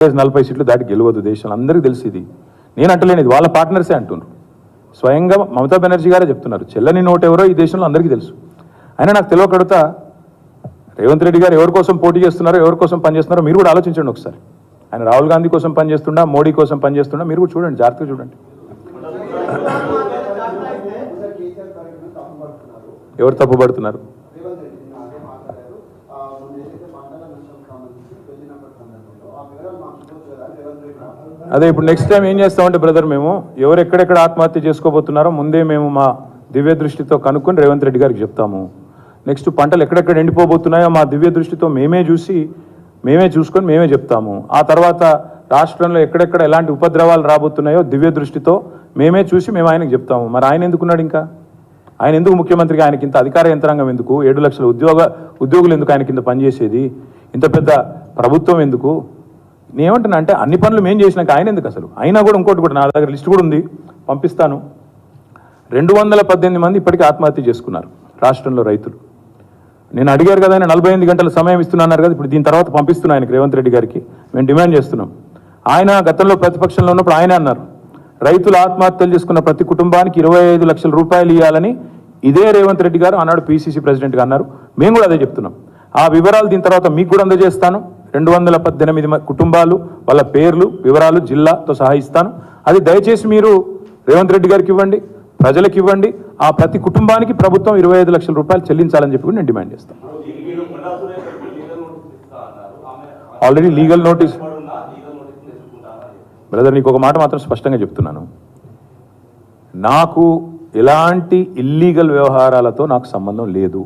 నలభై సీట్లు దాటి గెలవదు దేశంలో. అందరికీ తెలిసి ఇది. నేను అంటలేను ఇది వాళ్ళ పార్ట్నర్సే అంటున్నారు స్వయంగా మమతా బెనర్జీ గారే చెప్తున్నారు చెల్లని నోటు ఎవరో ఈ దేశంలో అందరికీ తెలుసు. అయినా నాకు తెలియకడుతా రేవంత్ రెడ్డి గారు ఎవరి కోసం పోటీ చేస్తున్నారో ఎవరి కోసం పనిచేస్తున్నారో మీరు కూడా ఆలోచించండి ఒకసారి. ఆయన రాహుల్ గాంధీ కోసం పనిచేస్తుండా మోడీ కోసం పనిచేస్తుండా మీరు కూడా చూడండి జాగ్రత్తగా చూడండి. ఎవరు తప్పుపడుతున్నారు రేవంత్ రెడ్డి నిన్న అదే మాట్లాడారు ఆ, మొన్న ఏదైతే మండల నష్టం సంబంధించి వెళ్ళినప్పటి సందర్భంలో ఆ వివరాలు మాకు ఇవ్వచ్చు కదా అని రేవంత్ రెడ్డి మాట్లాడారు. అదే ఇప్పుడు నెక్స్ట్ టైం ఏం చేస్తామంటే బ్రదర్ మేము ఎవరు ఎక్కడెక్కడ ఆత్మహత్య చేసుకోబోతున్నారో ముందే మేము మా దివ్య దృష్టితో కనుక్కొని రేవంత్ రెడ్డి గారికి చెప్తాము. నెక్స్ట్ పంటలు ఎక్కడెక్కడ ఎండిపోబోతున్నాయో మా దివ్య దృష్టితో మేమే చూసి మేమే చూసుకొని మేమే చెప్తాము. ఆ తర్వాత రాష్ట్రంలో ఎక్కడెక్కడ ఎలాంటి ఉపద్రవాలు రాబోతున్నాయో దివ్య దృష్టితో మేమే చూసి మేము ఆయనకు చెప్తాము. మరి ఆయన ఎందుకున్నాడు ఇంకా? ఆయన ఎందుకు ముఖ్యమంత్రిగా ఆయనకి ఇంత అధికార యంత్రాంగం ఎందుకు? ఏడు లక్షల ఉద్యోగ ఉద్యోగులు ఎందుకు ఆయన కింద పనిచేసేది? ఇంత పెద్ద ప్రభుత్వం ఎందుకు? నేనేమంటున్నా అంటే అన్ని పనులు మేము చేసినాక ఆయన ఎందుకు అసలు? అయినా కూడా ఇంకోటి కూడా నా దగ్గర లిస్ట్ కూడా ఉంది. పంపిస్తాను. రెండు వందల పద్దెనిమిది మంది ఇప్పటికీ ఆత్మహత్య చేసుకున్నారు రాష్ట్రంలో రైతులు. నేను అడిగారు కదా నలభై ఎనిమిది గంటల సమయం ఇస్తున్నారు కదా ఇప్పుడు దీని తర్వాత పంపిస్తున్నా ఆయనకి రేవంత్ రెడ్డి గారికి. మేము డిమాండ్ చేస్తున్నాం. ఆయన గతంలో ప్రతిపక్షంలో ఉన్నప్పుడు ఆయన అన్నారు రైతులు ఆత్మహత్యలు చేసుకున్న ప్రతి కుటుంబానికి ఇరవై ఐదు లక్షల రూపాయలు ఇవ్వాలని ఇదే రేవంత్ రెడ్డి గారు ఆనాడు పీసీసీ ప్రెసిడెంట్గా అన్నారు. మేము కూడా అదే చెప్తున్నాం. ఆ వివరాలు దీని తర్వాత మీకు కూడా అందజేస్తాను. రెండు వందల పద్దెనిమిది మ- కుటుంబాలు వాళ్ళ పేర్లు వివరాలు జిల్లాతో సహా ఇస్తాను. అది దయచేసి మీరు రేవంత్ రెడ్డి గారికి ఇవ్వండి ప్రజలకు ఇవ్వండి ఆ ప్రతి కుటుంబానికి ప్రభుత్వం ఇరవై ఐదు లక్షల రూపాయలు చెల్లించాలని చెప్పి నేను డిమాండ్ చేస్తాను. ఆల్రెడీ లీగల్ నోటీస్ బ్రదర్ నీకు ఒక మాట మాత్రం స్పష్టంగా చెప్తున్నాను. నాకు ఎలాంటి ఇల్లీగల్ వ్యవహారాలతో నాకు సంబంధం లేదు.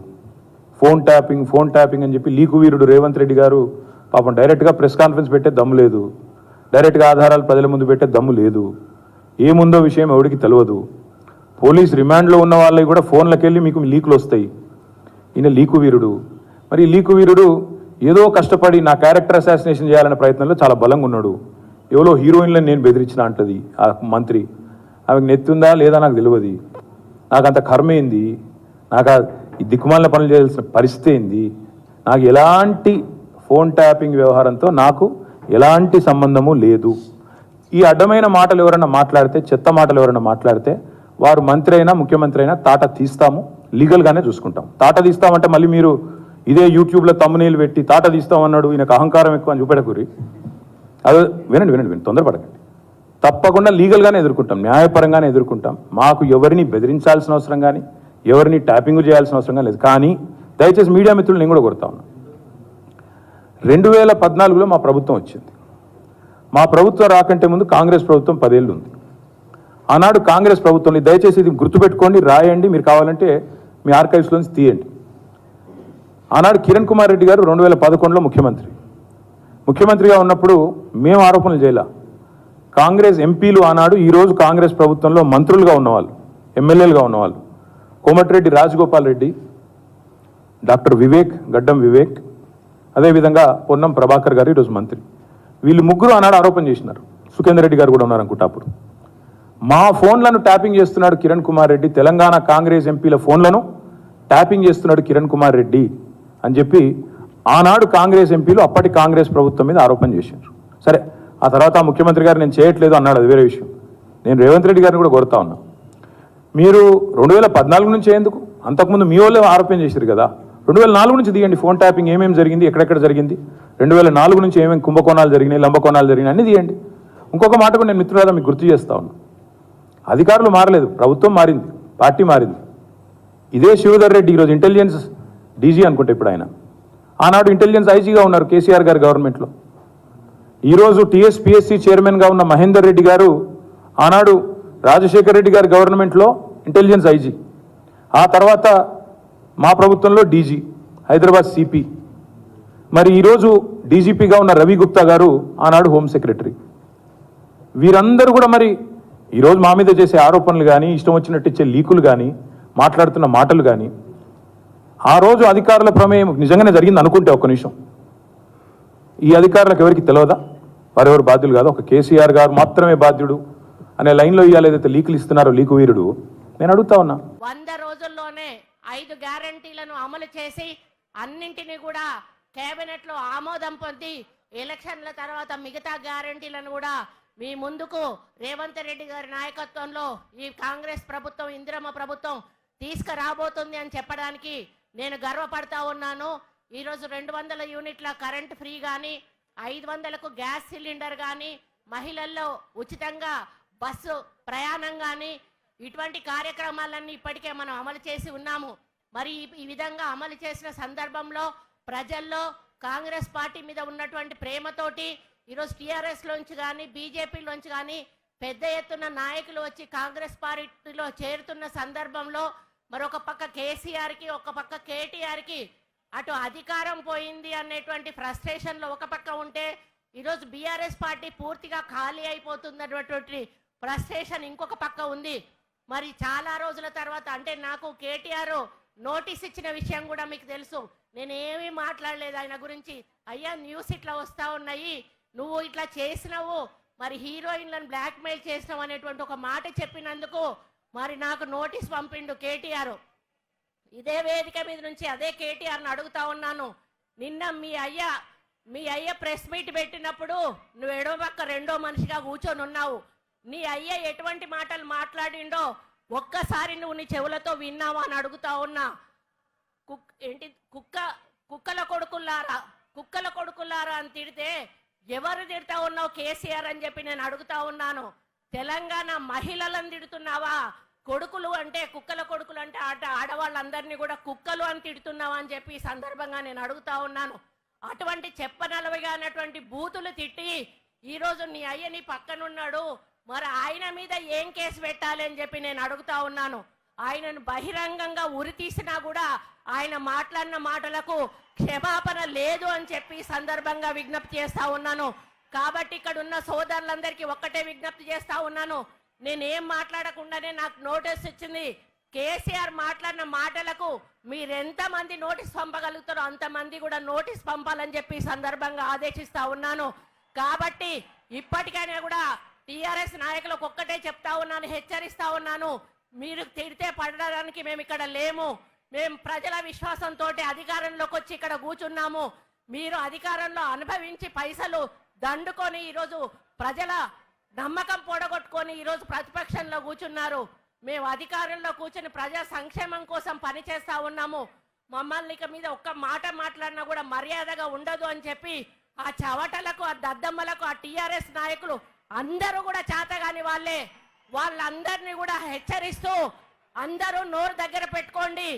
ఫోన్ ట్యాపింగ్ ఫోన్ ట్యాపింగ్ అని చెప్పి లీకు వీరుడు రేవంత్ రెడ్డి గారు పాపం డైరెక్ట్గా ప్రెస్ కాన్ఫరెన్స్ పెట్టే దమ్ము లేదు. డైరెక్ట్గా ఆధారాలు ప్రజల ముందు పెట్టే దమ్ము లేదు. ఏముందో విషయం ఎవడికి తెలియదు పోలీస్ రిమాండ్లో ఉన్న వాళ్ళకి కూడా ఫోన్లకు వెళ్ళి మీకు లీకులు వస్తాయి. ఈయన లీకు వీరుడు. మరి లీకు వీరుడు ఏదో కష్టపడి నా క్యారెక్టర్ అసాసినేషన్ చేయాలనే ప్రయత్నంలో చాలా బలంగా ఉన్నాడు. ఎవరో హీరోయిన్లను నేను బెదిరించిన అంటది ఆ మంత్రి. ఆమెకు నెత్తుందా లేదా నాకు తెలియదు నాకు అంత కర్మ ఏంది? నాకు ఈ దిక్కుమాలిన పనులు చేయాల్సిన పరిస్థితి ఏంది? నాకు ఎలాంటి ఫోన్ ట్యాపింగ్ వ్యవహారంతో నాకు ఎలాంటి సంబంధము లేదు. ఈ అడ్డమైన మాటలు ఎవరైనా మాట్లాడితే చెత్త మాటలు ఎవరైనా మాట్లాడితే వారు మంత్రి అయినా ముఖ్యమంత్రి అయినా తాట తీస్తాము లీగల్గానే చూసుకుంటాం. తాట తీస్తామంటే మళ్ళీ మీరు ఇదే యూట్యూబ్లో తమ్మునీళ్ళు పెట్టి తాట తీస్తామన్నాడు ఈయనకు అహంకారం ఎక్కువ అని చూపెడకూరి. అది వినండి వినండి వినండి తొందరపడకండి. తప్పకుండా లీగల్గానే ఎదుర్కొంటాం న్యాయపరంగానే ఎదుర్కొంటాం. మాకు ఎవరిని బెదిరించాల్సిన అవసరం కానీ ఎవరిని ట్యాపింగ్ చేయాల్సిన అవసరం కానీ లేదు. కానీ దయచేసి మీడియా మిత్రులు నేను కూడా కొడతా రెండు వేల పద్నాలుగులో మా ప్రభుత్వం వచ్చింది. మా ప్రభుత్వం రాకంటే ముందు కాంగ్రెస్ ప్రభుత్వం పదేళ్ళు ఉంది ఆనాడు కాంగ్రెస్ ప్రభుత్వం దయచేసి ఇది గుర్తుపెట్టుకోండి రాయండి మీరు కావాలంటే మీ ఆర్కైవ్స్లోంచి తీయండి. ఆనాడు కిరణ్ కుమార్ రెడ్డి గారు రెండు వేల పదకొండులో ముఖ్యమంత్రి. ముఖ్యమంత్రిగా ఉన్నప్పుడు మేము ఆరోపణలు చేయలే. కాంగ్రెస్ ఎంపీలు ఆనాడు ఈరోజు కాంగ్రెస్ ప్రభుత్వంలో మంత్రులుగా ఉన్నవాళ్ళు ఎమ్మెల్యేలుగా ఉన్నవాళ్ళు. కోమటిరెడ్డి రాజగోపాల్ రెడ్డి డాక్టర్ వివేక్ గడ్డం వివేక్ అదేవిధంగా పొన్నం ప్రభాకర్ గారు ఈరోజు మంత్రి. వీళ్ళు ముగ్గురు ఆనాడు ఆరోపణ చేసినారు. సుఖేందర్ రెడ్డి గారు కూడా ఉన్నారు అనుకుంటా అప్పుడు. మా ఫోన్లను ట్యాపింగ్ చేస్తున్నాడు కిరణ్ కుమార్ రెడ్డి. తెలంగాణ కాంగ్రెస్ ఎంపీల ఫోన్లను ట్యాపింగ్ చేస్తున్నాడు కిరణ్ కుమార్ రెడ్డి అని చెప్పి ఆనాడు కాంగ్రెస్ ఎంపీలు అప్పటి కాంగ్రెస్ ప్రభుత్వం మీద ఆరోపణ చేశారు సరే ఆ తర్వాత ముఖ్యమంత్రి గారు నేను చేయట్లేదు అన్నాడు అది వేరే విషయం. నేను రేవంత్ రెడ్డి గారిని కూడా కొడతా ఉన్నా. మీరు రెండు వేల పద్నాలుగు నుంచి ఎందుకు అంతకుముందు మీ వాళ్ళే ఆరోపణ చేశారు కదా. రెండు వేల నాలుగు నుంచి తీయండి. ఫోన్ ట్యాపింగ్ ఏమేమి జరిగింది ఎక్కడెక్కడ జరిగింది? రెండు వేల నాలుగు నుంచి ఏమేమి కుంభకోణాలు జరిగినాయి లంబకోణాలు జరిగినాయి అన్ని తీయండి. ఇంకొక మాట కూడా నేను మిత్రులారా మీకు గుర్తు చేస్తా ఉన్నా. అధికారులు మారలేదు ప్రభుత్వం మారింది పార్టీ మారింది. ఇదే శివధర్ రెడ్డి ఈరోజు ఇంటెలిజెన్స్ డీజీ అనుకుంటే ఇప్పుడు ఆయన. ఆనాడు ఇంటెలిజెన్స్ ఐజీగా ఉన్నారు కేసీఆర్ గారు గవర్నమెంట్లో. ఈరోజు టీఎస్పీఎస్సీ చైర్మన్గా ఉన్న మహేందర్ రెడ్డి గారు ఆనాడు రాజశేఖర్ రెడ్డి గారి గవర్నమెంట్లో ఇంటెలిజెన్స్ ఐజీ ఆ తర్వాత మా ప్రభుత్వంలో డీజీ హైదరాబాద్ సిపి. మరి ఈరోజు డీజీపీగా ఉన్న రవి గుప్తా గారు ఆనాడు హోమ్ సెక్రటరీ. వీరందరూ కూడా మరి ఈరోజు మా మీద చేసే ఆరోపణలు కానీ ఇష్టం వచ్చినట్టు ఇచ్చే లీకులు కానీ మాట్లాడుతున్న మాటలు కానీ ఆ రోజు అధికారుల ప్రమేయం నిజంగానే జరిగింది అనుకుంటే ఒక్క నిమిషం. ఈ అధికారులకు ఎవరికి తెలియదా వారెవరు బాధ్యులు కాదు? ఒక కేసీఆర్ గారు మాత్రమే బాధ్యుడు అనే లైన్లో ఇవాళ ఏదైతే లీకులు ఇస్తున్నారో లీకు వీరుడు నేను అడుగుతా ఉన్నా. వంద రోజుల్లోనే ఐదు గ్యారంటీలను అమలు చేసి అన్నింటినీ కూడా కేబినెట్లో ఆమోదం పొంది ఎలక్షన్ల తర్వాత మిగతా గ్యారంటీలను కూడా మీ ముందుకు రేవంత్ రెడ్డి గారి నాయకత్వంలో ఈ కాంగ్రెస్ ప్రభుత్వం ఇందిరమ్మ ప్రభుత్వం తీసుకురాబోతుంది అని చెప్పడానికి నేను గర్వపడతా ఉన్నాను. ఈరోజు రెండు వందల యూనిట్ల కరెంట్ ఫ్రీ కానీ ఐదు వందలకు గ్యాస్ సిలిండర్ కానీ మహిళల్లో ఉచితంగా బస్సు ప్రయాణం కానీ ఇటువంటి కార్యక్రమాలన్నీ ఇప్పటికే మనం అమలు చేసి ఉన్నాము. మరి ఈ- విధంగా అమలు చేసిన సందర్భంలో ప్రజల్లో కాంగ్రెస్ పార్టీ మీద ఉన్నటువంటి ప్రేమతోటి ఈరోజు టీఆర్ఎస్ లోంచి కానీ బీజేపీలోంచి కానీ పెద్ద ఎత్తున నాయకులు వచ్చి కాంగ్రెస్ పార్టీలో చేరుతున్న సందర్భంలో మరొక పక్క కేసీఆర్కి ఒక పక్క కేటీఆర్కి అటు అధికారం పోయింది అనేటువంటి ఫ్రస్ట్రేషన్లో ఒక పక్క ఉంటే ఈరోజు బీఆర్ఎస్ పార్టీ పూర్తిగా ఖాళీ అయిపోతుంది అన్నటువంటి ఫ్రస్ట్రేషన్ ఇంకొక పక్క ఉంది. మరి చాలా రోజుల తర్వాత అంటే నాకు కేటీఆర్ నోటీస్ ఇచ్చిన విషయం కూడా మీకు తెలుసు. నేను ఏమీ మాట్లాడలేదు ఆయన గురించి. అయ్యా న్యూస్ ఇట్లా వస్తా ఉన్నాయి. నువ్వు ఇట్లా చేసినావు. మరి హీరోయిన్లను బ్లాక్మెయిల్ చేసినావు అనేటువంటి ఒక మాట చెప్పినందుకు మరి నాకు నోటీస్ పంపిండు కేటీఆర్. ఇదే వేదిక మీద నుంచి అదే కేటీఆర్ని అడుగుతా ఉన్నాను. నిన్న మీ అయ్య మీ అయ్య ప్రెస్ మీట్ పెట్టినప్పుడు నువ్వు ఎడో పక్క రెండో మనిషిగా కూర్చొని ఉన్నావు నీ అయ్య ఎటువంటి మాటలు మాట్లాడిండో ఒక్కసారి నువ్వు నీ చెవులతో విన్నావా అని అడుగుతా ఉన్నా. కుక్ ఏంటి కుక్క కుక్కల కొడుకుల్లారా కుక్కల కొడుకుల్లారా అని తిడితే ఎవరు తిడతా ఉన్నావు కేసీఆర్ అని చెప్పి నేను అడుగుతా ఉన్నాను. తెలంగాణ మహిళలను తిడుతున్నావా? కొడుకులు అంటే కుక్కల కొడుకులు అంటే ఆట ఆడవాళ్ళందరినీ కూడా కుక్కలు అని తిడుతున్నావా అని చెప్పి ఈ సందర్భంగా నేను అడుగుతా ఉన్నాను. అటువంటి చెప్పనలవిగా అన్నటువంటి బూతులు తిట్టి ఈరోజు నీ అయ్య నీ పక్కనున్నాడు. మరి ఆయన మీద ఏం కేసు పెట్టాలి అని చెప్పి నేను అడుగుతా ఉన్నాను. ఆయనను బహిరంగంగా ఉరి తీసినా కూడా ఆయన మాట్లాడిన మాటలకు క్షమాపణ లేదు అని చెప్పి సందర్భంగా విజ్ఞప్తి చేస్తా ఉన్నాను. కాబట్టి ఇక్కడ ఉన్న సోదరులందరికీ ఒక్కటే విజ్ఞప్తి చేస్తా ఉన్నాను. నేనేం మాట్లాడకుండానే నాకు నోటీస్ ఇచ్చింది. కేసీఆర్ మాట్లాడిన మాటలకు మీరెంత మంది నోటీస్ పంపగలుగుతారో అంతమంది కూడా నోటీస్ పంపాలని చెప్పి సందర్భంగా ఆదేశిస్తా ఉన్నాను. కాబట్టి ఇప్పటికైనా కూడా టిఆర్ఎస్ నాయకులకు ఒక్కటే చెప్తా ఉన్నాను హెచ్చరిస్తా ఉన్నాను. మీరు తిడితే పడడానికి మేము ఇక్కడ లేము. మేము ప్రజల విశ్వాసంతో అధికారంలోకి వచ్చి ఇక్కడ కూర్చున్నాము. మీరు అధికారంలో అనుభవించి పైసలు దండుకొని ఈరోజు ప్రజల నమ్మకం పొడగొట్టుకొని ఈరోజు ప్రతిపక్షంలో కూర్చున్నారు. మేము అధికారంలో కూర్చుని ప్రజా సంక్షేమం కోసం పనిచేస్తా ఉన్నాము. మమ్మల్ని ఇక మీద ఒక్క మాట మాట్లాడినా కూడా మర్యాదగా ఉండదు అని చెప్పి ఆ చవటలకు ఆ దద్దమ్మలకు ఆ టీఆర్ఎస్ నాయకులు అందరూ కూడా చేతగాని వాళ్ళే. వాళ్ళందరినీ కూడా హెచ్చరిస్తూ అందరూ నోరు దగ్గర పెట్టుకోండి.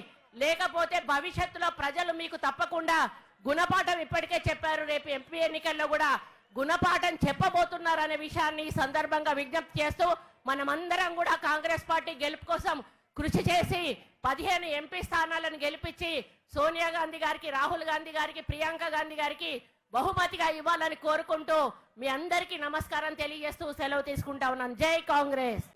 లేకపోతే భవిష్యత్తులో ప్రజలు మీకు తప్పకుండా గుణపాఠం ఇప్పటికే చెప్పారు. రేపు ఎంపీ ఎన్నికల్లో కూడా గుణపాఠం చెప్పబోతున్నారు అనే విషయాన్ని ఈ సందర్భంగా విజ్ఞప్తి చేస్తూ మనమందరం కూడా కాంగ్రెస్ పార్టీ గెలుపు కోసం కృషి చేసి పదిహేను ఎంపీ స్థానాలను గెలిపించి సోనియా గాంధీ గారికి రాహుల్ గాంధీ గారికి ప్రియాంక గాంధీ గారికి బహుమతిగా ఇవ్వాలని కోరుకుంటూ మీ అందరికీ నమస్కారం తెలియజేస్తూ సెలవు తీసుకుంటా ఉన్నాను. జై కాంగ్రెస్.